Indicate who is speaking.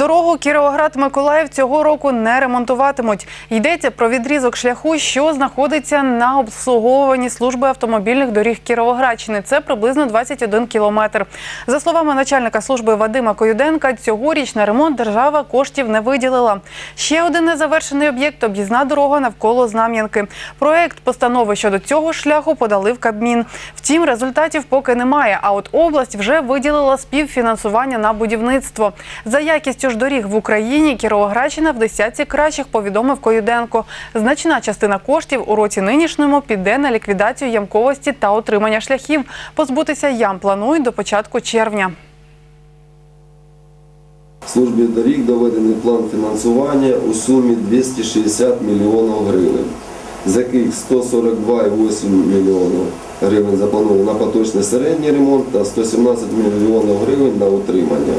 Speaker 1: Дорогу Кіровоград-Миколаїв цього року не ремонтуватимуть. Йдеться про відрізок шляху, що знаходиться на обслуговуванні служби автомобільних доріг Кіровоградщини. Це приблизно 21 кілометр. За словами начальника служби Вадима Коюденка, цьогоріч на ремонт держава коштів не виділила. Ще один незавершений об'єкт об'їзна дорога навколо Знам'янки. Проект постанови щодо цього шляху подали в Кабмін. Втім, результатів поки немає. А от область вже виділила співфінансування на будівництво. За якістю ж доріг в Україні Кіровоградщина в десятці кращих повідомив Коюденко. Значна частина коштів у році нинішньому піде на ліквідацію ямковості та отримання шляхів. Позбутися ям планують до початку червня.
Speaker 2: Службі доріг доведений план фінансування у сумі 260 мільйонів гривень, з яких 142,8 мільйонів гривень заплановано на поточний середній ремонт та 117 мільйонів гривень на утримання.